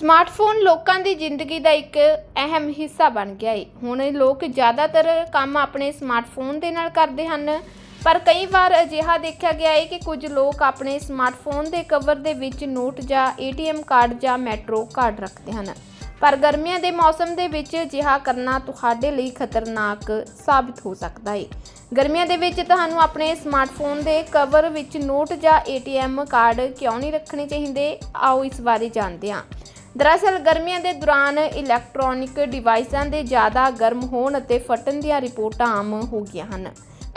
Smartphone ਲੋਕਾਂ ਦੀ ਜ਼ਿੰਦਗੀ ਦਾ ਇੱਕ ਅਹਿਮ ਹਿੱਸਾ ਬਣ ਗਿਆ ਹੈ ਹੁਣ ਲੋਕ ਜ਼ਿਆਦਾਤਰ ਕੰਮ ਆਪਣੇ ਸਮਾਰਟਫੋਨ ਦੇ ਨਾਲ ਕਰਦੇ ਹਨ। ਪਰ ਕਈ ਵਾਰ ਅਜਿਹਾ ਦੇਖਿਆ ਗਿਆ ਹੈ ਕਿ ਕੁਝ ਲੋਕ ਆਪਣੇ ਸਮਾਰਟਫੋਨ ਦੇ ਕਵਰ ਦੇ ਵਿੱਚ ਨੋਟ ਜਾਂ ਏਟੀਐਮ ਕਾਰਡ ਜਾਂ ਮੈਟਰੋ ਕਾਰਡ ਰੱਖਦੇ ਹਨ। ਪਰ ਗਰਮੀਆਂ ਦੇ ਮੌਸਮ ਦੇ ਵਿੱਚ ਅਜਿਹਾ ਕਰਨਾ ਤੁਹਾਡੇ ਲਈ ਖਤਰਨਾਕ ਸਾਬਿਤ ਹੋ ਸਕਦਾ ਹੈ ਗਰਮੀਆਂ ਦੇ ਵਿੱਚ ਤੁਹਾਨੂੰ ਆਪਣੇ ਸਮਾਰਟਫੋਨ ਦੇ ਕਵਰ ਵਿੱਚ ਨੋਟ ਜਾਂ ਏਟੀਐਮ ਕਾਰਡ ਕਿਉਂ ਨਹੀਂ ਰੱਖਣੇ ਚਾਹੀਦੇ? ਆਓ ਇਸ ਬਾਰੇ ਜਾਣਦੇ ਹਾਂ। ਦਰਅਸਲ ਗਰਮੀਆਂ ਦੇ ਦੌਰਾਨ ਇਲੈਕਟ੍ਰੋਨਿਕ ਡਿਵਾਈਸਾਂ ਦੇ ਜ਼ਿਆਦਾ ਗਰਮ ਹੋਣ ਅਤੇ ਫਟਣ ਦੀਆਂ ਰਿਪੋਰਟਾਂ ਆਮ ਹੋ ਗਈਆਂ ਹਨ।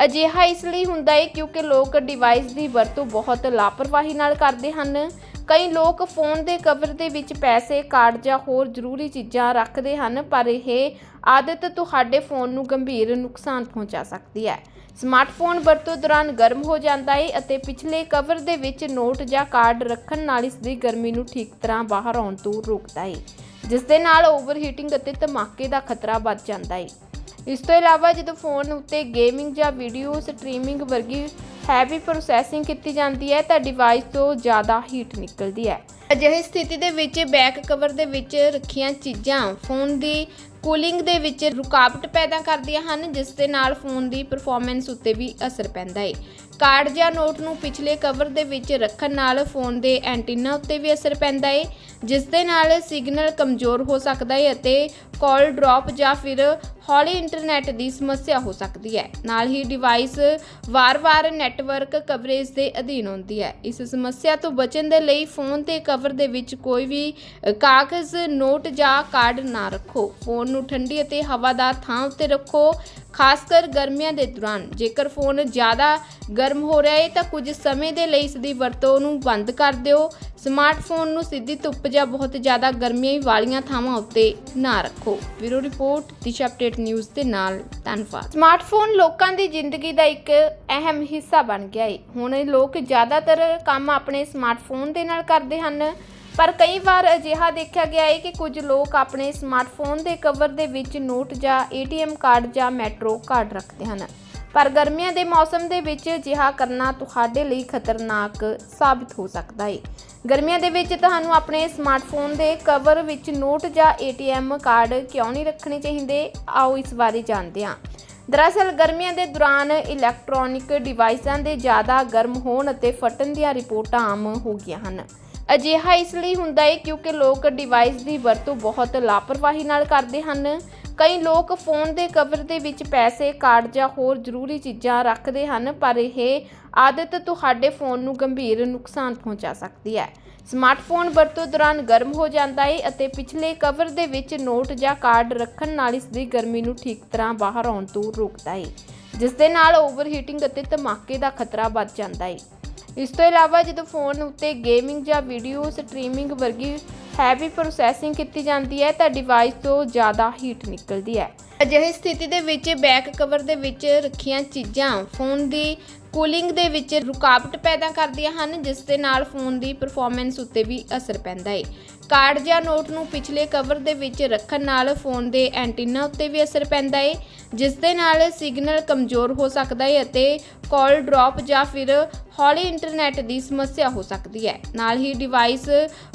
ਅਜਿਹਾ ਇਸ ਲਈ ਹੁੰਦਾ ਹੈ ਕਿਉਂਕਿ ਲੋਕ ਡਿਵਾਈਸ ਦੀ ਵਰਤੋਂ ਬਹੁਤ ਲਾਪਰਵਾਹੀ ਨਾਲ ਕਰਦੇ ਹਨ। ਕਈ ਲੋਕ ਫੋਨ ਦੇ ਕਵਰ ਦੇ ਵਿੱਚ ਪੈਸੇ, ਕਾਰਡ ਜਾਂ ਹੋਰ ਜ਼ਰੂਰੀ ਚੀਜ਼ਾਂ ਰੱਖਦੇ ਹਨ, ਪਰ ਇਹ ਆਦਤ ਤੁਹਾਡੇ ਫੋਨ ਨੂੰ ਗੰਭੀਰ ਨੁਕਸਾਨ ਪਹੁੰਚਾ ਸਕਦੀ ਹੈ। ਸਮਾਰਟਫੋਨ ਵਰਤੋਂ ਦੌਰਾਨ ਗਰਮ ਹੋ ਜਾਂਦਾ ਹੈ ਅਤੇ ਪਿਛਲੇ ਕਵਰ ਦੇ ਵਿੱਚ ਨੋਟ ਜਾਂ ਕਾਰਡ ਰੱਖਣ ਨਾਲ ਇਸ ਦੀ ਗਰਮੀ ਨੂੰ ਠੀਕ ਤਰ੍ਹਾਂ ਬਾਹਰ ਆਉਣ ਤੋਂ ਰੋਕਦਾ ਹੈ ਜਿਸ ਦੇ ਨਾਲ ਓਵਰਹੀਟਿੰਗ ਅਤੇ ਧਮਾਕੇ ਦਾ ਖਤਰਾ ਵੱਧ ਜਾਂਦਾ ਹੈ ਇਸ ਤੋਂ ਇਲਾਵਾ ਜਦੋਂ ਫੋਨ ਉੱਤੇ ਗੇਮਿੰਗ ਜਾਂ ਵੀਡੀਓ ਸਟ੍ਰੀਮਿੰਗ ਵਰਗੀ ਹੈਵੀ ਪ੍ਰੋਸੈਸਿੰਗ ਕੀਤੀ ਜਾਂਦੀ ਹੈ ਤਾਂ ਡਿਵਾਈਸ ਤੋਂ ਜ਼ਿਆਦਾ ਹੀਟ ਨਿਕਲਦੀ ਹੈ। ਅਜਿਹੀ ਸਥਿਤੀ ਦੇ ਵਿੱਚ ਬੈਕ ਕਵਰ ਦੇ ਵਿੱਚ ਰੱਖੀਆਂ ਚੀਜ਼ਾਂ ਫੋਨ ਦੀ ਕੂਲਿੰਗ ਦੇ ਵਿੱਚ ਰੁਕਾਵਟ ਪੈਦਾ ਕਰਦੀਆਂ ਹਨ, ਜਿਸ ਦੇ ਨਾਲ ਫੋਨ ਦੀ ਪਰਫਾਰਮੈਂਸ ਉੱਤੇ ਵੀ ਅਸਰ ਪੈਂਦਾ ਹੈ ਕਾਰਡ ਜਾਂ ਨੋਟ ਨੂੰ ਪਿਛਲੇ ਕਵਰ ਦੇ ਵਿੱਚ ਰੱਖਣ ਨਾਲ ਫੋਨ ਦੇ ਐਂਟੀਨਾ ਉੱਤੇ ਵੀ ਅਸਰ ਪੈਂਦਾ ਹੈ ਜਿਸ ਦੇ ਨਾਲ ਸਿਗਨਲ ਕਮਜ਼ੋਰ ਹੋ ਸਕਦਾ ਹੈ ਅਤੇ ਕਾਲ ਡ੍ਰੌਪ ਜਾਂ ਫਿਰ ਹੌਲੀ ਇੰਟਰਨੈਟ ਦੀ ਸਮੱਸਿਆ ਹੋ ਸਕਦੀ ਹੈ। ਨਾਲ ਹੀ ਡਿਵਾਈਸ ਵਾਰ-ਵਾਰ ਨੈਟਵਰਕ ਕਵਰੇਜ ਦੇ ਅਧੀਨ ਹੁੰਦੀ ਹੈ। ਇਸ ਸਮੱਸਿਆ ਤੋਂ ਬਚਣ ਦੇ ਲਈ ਫੋਨ ਤੇ ਕਵਰ ਦੇ ਵਿੱਚ ਕੋਈ ਵੀ ਕਾਗਜ਼, ਨੋਟ ਜਾਂ ਕਾਰਡ ਨਾ ਰੱਖੋ। ਫੋਨ ਨੂੰ ਠੰਡੀ ਅਤੇ ਹਵਾਦਾਰ ਥਾਂ ਉੱਤੇ ਰੱਖੋ। ਖਾਸ ਕਰ ਗਰਮੀਆਂ ਦੇ ਦੌਰਾਨ। ਜੇਕਰ ਫੋਨ ਜ਼ਿਆਦਾ ਗਰਮ ਹੋ ਰਿਹਾ ਹੈ ਤਾਂ ਕੁਝ ਸਮੇਂ ਦੇ ਲਈ ਇਸ ਦੀ ਵਰਤੋਂ ਨੂੰ ਬੰਦ ਕਰ ਦਿਓ। ਸਮਾਰਟਫੋਨ ਨੂੰ ਸਿੱਧੀ ਧੁੱਪ ਜਾਂ ਬਹੁਤ ਜ਼ਿਆਦਾ ਗਰਮੀ ਵਾਲੀਆਂ ਥਾਵਾਂ ਉੱਤੇ ਨਾ ਰੱਖੋ। Bureau report, Disha update news ਦੇ ਨਾਲ ਧੰਨਵਾਦ। ਸਮਾਰਟਫੋਨ ਲੋਕਾਂ ਦੀ ਜ਼ਿੰਦਗੀ ਦਾ ਇੱਕ ਅਹਿਮ ਹਿੱਸਾ ਬਣ ਗਿਆ ਹੈ ਹੁਣ ਲੋਕ ਜ਼ਿਆਦਾਤਰ ਕੰਮ ਆਪਣੇ ਸਮਾਰਟਫੋਨ ਦੇ ਨਾਲ ਕਰਦੇ ਹਨ। ਪਰ ਕਈ ਵਾਰ ਅਜਿਹਾ ਦੇਖਿਆ ਗਿਆ ਹੈ ਕਿ ਕੁਝ ਲੋਕ ਆਪਣੇ ਸਮਾਰਟਫੋਨ ਦੇ ਕਵਰ ਦੇ ਵਿੱਚ ਨੋਟ ਜਾਂ ਏਟੀਐਮ ਕਾਰਡ ਜਾਂ ਮੈਟਰੋ ਕਾਰਡ ਰੱਖਦੇ ਹਨ। ਪਰ ਗਰਮੀਆਂ ਦੇ ਮੌਸਮ ਦੇ ਵਿੱਚ ਅਜਿਹਾ ਕਰਨਾ ਤੁਹਾਡੇ ਲਈ ਖਤਰਨਾਕ ਸਾਬਿਤ ਹੋ ਸਕਦਾ ਹੈ। ਗਰਮੀਆਂ ਦੇ ਵਿੱਚ ਤੁਹਾਨੂੰ ਆਪਣੇ ਸਮਾਰਟਫੋਨ ਦੇ ਕਵਰ ਵਿੱਚ ਨੋਟ ਜਾਂ ਏਟੀਐਮ ਕਾਰਡ ਕਿਉਂ ਨਹੀਂ ਰੱਖਣੇ ਚਾਹੀਦੇ? ਆਓ ਇਸ ਬਾਰੇ ਜਾਣਦੇ ਹਾਂ। ਦਰਅਸਲ, ਗਰਮੀਆਂ ਦੇ ਦੌਰਾਨ ਇਲੈਕਟ੍ਰੋਨਿਕ ਡਿਵਾਈਸਾਂ ਦੇ ਜ਼ਿਆਦਾ ਗਰਮ ਹੋਣ ਅਤੇ ਫਟਣ ਦੀਆਂ ਰਿਪੋਰਟਾਂ ਆਮ ਹੋ ਗਈਆਂ ਹਨ। ਅਜਿਹਾ ਇਸ ਲਈ ਹੁੰਦਾ ਹੈ ਕਿਉਂਕਿ ਲੋਕ ਡਿਵਾਈਸ ਦੀ ਵਰਤੋਂ ਬਹੁਤ ਲਾਪਰਵਾਹੀ ਨਾਲ ਕਰਦੇ ਹਨ। ਕਈ ਲੋਕ ਫੋਨ ਦੇ ਕਵਰ ਦੇ ਵਿੱਚ ਪੈਸੇ ਕਾਰਡ ਜਾਂ ਹੋਰ ਜ਼ਰੂਰੀ ਚੀਜ਼ਾਂ ਰੱਖਦੇ ਹਨ, ਪਰ ਇਹ ਆਦਤ ਤੁਹਾਡੇ ਫੋਨ ਨੂੰ ਗੰਭੀਰ ਨੁਕਸਾਨ ਪਹੁੰਚਾ ਸਕਦੀ ਹੈ। ਸਮਾਰਟਫੋਨ ਵਰਤੋਂ ਦੌਰਾਨ ਗਰਮ ਹੋ ਜਾਂਦਾ ਹੈ ਅਤੇ ਪਿਛਲੇ ਕਵਰ ਦੇ ਵਿੱਚ ਨੋਟ ਜਾਂ ਕਾਰਡ ਰੱਖਣ ਨਾਲ ਇਸ ਦੀ ਗਰਮੀ ਨੂੰ ਠੀਕ ਤਰ੍ਹਾਂ ਬਾਹਰ ਆਉਣ ਤੋਂ ਰੋਕਦਾ ਹੈ ਜਿਸ ਦੇ ਨਾਲ ਓਵਰਹੀਟਿੰਗ ਅਤੇ ਧਮਾਕੇ ਦਾ ਖਤਰਾ ਵੱਧ ਜਾਂਦਾ ਹੈ ਇਸ ਤੋਂ ਇਲਾਵਾ ਜਦੋਂ ਫੋਨ ਉੱਤੇ ਗੇਮਿੰਗ ਜਾਂ ਵੀਡੀਓ ਸਟ੍ਰੀਮਿੰਗ ਵਰਗੀ ਹੈਵੀ ਪ੍ਰੋਸੈਸਿੰਗ ਕੀਤੀ ਜਾਂਦੀ ਹੈ ਤਾਂ ਡਿਵਾਈਸ ਤੋਂ ਜ਼ਿਆਦਾ ਹੀਟ ਨਿਕਲਦੀ ਹੈ। ਅਜਿਹੀ ਸਥਿਤੀ ਦੇ ਵਿੱਚ ਬੈਕ ਕਵਰ ਦੇ ਵਿੱਚ ਰੱਖੀਆਂ ਚੀਜ਼ਾਂ ਫੋਨ ਦੀ ਕੂਲਿੰਗ ਦੇ ਵਿੱਚ ਰੁਕਾਵਟ ਪੈਦਾ ਕਰਦੀਆਂ ਹਨ, ਜਿਸ ਦੇ ਨਾਲ ਫੋਨ ਦੀ ਪਰਫਾਰਮੈਂਸ ਉੱਤੇ ਵੀ ਅਸਰ ਪੈਂਦਾ ਹੈ ਕਾਰਡ ਜਾਂ ਨੋਟ ਨੂੰ ਪਿਛਲੇ ਕਵਰ ਦੇ ਵਿੱਚ ਰੱਖਣ ਨਾਲ ਫੋਨ ਦੇ ਐਂਟੀਨਾ ਉੱਤੇ ਵੀ ਅਸਰ ਪੈਂਦਾ ਹੈ ਜਿਸ ਦੇ ਨਾਲ ਸਿਗਨਲ ਕਮਜ਼ੋਰ ਹੋ ਸਕਦਾ ਹੈ ਅਤੇ ਕਾਲ ਡ੍ਰੌਪ ਜਾਂ ਫਿਰ ਹੌਲੀ ਇੰਟਰਨੈਟ ਦੀ ਸਮੱਸਿਆ ਹੋ ਸਕਦੀ ਹੈ। ਨਾਲ ਹੀ ਡਿਵਾਈਸ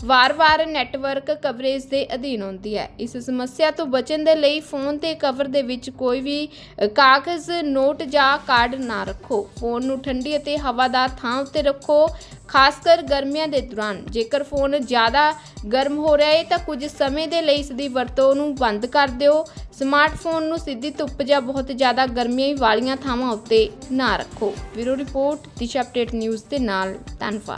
ਵਾਰ-ਵਾਰ ਨੈਟਵਰਕ ਕਵਰੇਜ ਦੇ ਅਧੀਨ ਹੁੰਦੀ ਹੈ। ਇਸ ਸਮੱਸਿਆ ਤੋਂ ਬਚਣ ਦੇ ਲਈ ਫੋਨ ਤੇ ਕਵਰ ਦੇ ਵਿੱਚ ਕੋਈ ਵੀ ਕਾਗਜ਼ ਨੋਟ ਜਾਂ ਕਾਰਡ ਨਾ ਰੱਖੋ। ਫੋਨ ਨੂੰ ਠੰਡੀ ਅਤੇ ਹਵਾਦਾਰ ਥਾਂ ਉੱਤੇ ਰੱਖੋ ਖਾਸ ਕਰ ਗਰਮੀਆਂ ਦੇ ਦੌਰਾਨ। ਜੇਕਰ ਫੋਨ ਜ਼ਿਆਦਾ ਗਰਮ ਹੋ ਰਿਹਾ ਹੈ ਤਾਂ ਕੁਝ ਸਮੇਂ ਦੇ ਲਈ ਇਸ ਦੀ ਵਰਤੋਂ ਨੂੰ ਬੰਦ ਕਰ ਦਿਓ। ਸਮਾਰਟਫੋਨ ਨੂੰ ਸਿੱਧੀ ਧੁੱਪ ਜਾਂ ਬਹੁਤ ਜ਼ਿਆਦਾ ਗਰਮੀਆਂ ਵਾਲੀਆਂ ਥਾਵਾਂ ਉੱਤੇ ਨਾ ਰੱਖੋ। Bureau report, Disha update news ਦੇ ਨਾਲ, ਧੰਨਵਾਦ।